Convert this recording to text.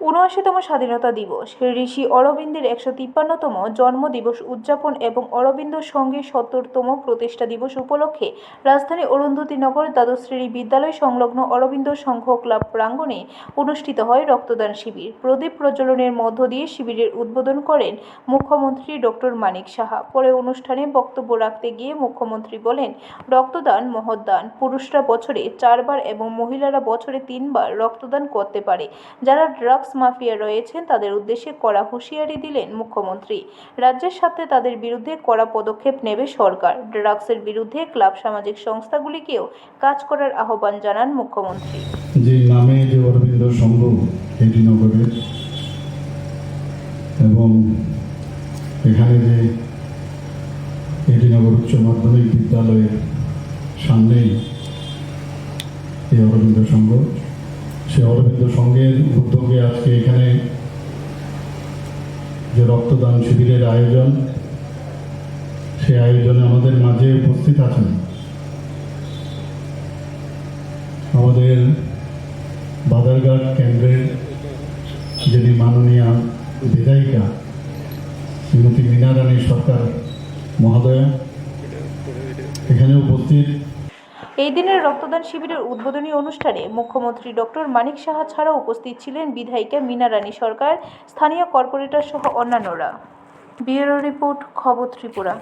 উনআশিতম স্বাধীনতা দিবস। ঋষি অরবিন্দের একশো তিপ্পান্নতম জন্মদিবস উদযাপন এবং অরবিন্দ সঙ্ঘের সত্তরতম প্রতিষ্ঠা দিবস উপলক্ষে রাজধানী অরুন্ধতীনগর দ্বাদশ শ্রেণি বিদ্যালয় সংলগ্ন অরবিন্দ সংঘ ক্লাব প্রাঙ্গণে অনুষ্ঠিত হয় রক্তদান শিবির। প্রদীপ প্রজ্বলনের মধ্য দিয়ে শিবিরের উদ্বোধন করেন মুখ্যমন্ত্রী ডক্টর মানিক সাহা। পরে অনুষ্ঠানে বক্তব্য রাখতে গিয়ে মুখ্যমন্ত্রী বলেন, রক্তদান মহৎদান পুরুষরা বছরে চারবার এবং মহিলারা বছরে তিনবার রক্তদান করতে পারে। যারা ড্রাগস মাফিয়া রয়েছেন, তাদের উদ্দেশ্যে কড়া হুঁশিয়ারি দিলেন মুখ্যমন্ত্রী। রাজ্যের সাথে তাদের বিরুদ্ধে কড়া পদক্ষেপ নেবে সরকার। ড্রাগসের বিরুদ্ধে ক্লাব সামাজিক সংস্থাগুলিকেও কাজ করার আহ্বান জানান মুখ্যমন্ত্রী। যে নামে যে অরবিন্দ সংঘ এটি এবং এখানে যে উচ্চ মাধ্যমিক বিদ্যালয়ের সামনেই এই অরবিন্দ সংঘ সে অরবিন্দ সংঘের উদ্যোগে আজকে এখানে যে রক্তদান শিবিরের আয়োজন, সে আয়োজনে আমাদের মাঝে উপস্থিত আছেন। আমাদের বাদারঘাট কেন্দ্রের যিনি মাননীয় বিধায়িকা, শ্রীমতী মীনা রানী সরকার মহোদয়া, এখানে উপস্থিত এই দিনের রক্তদান শিবিরের উদ্বোধনী অনুষ্ঠানে মুখ্যমন্ত্রী ডক্টর মানিক সাহা ছাড়াও উপস্থিত ছিলেন বিধায়িকা মিনা রানী সরকার, স্থানীয় কর্পোরেটর সহ অন্যান্যরা। ব্যুরো রিপোর্ট, খবর ত্রিপুরা।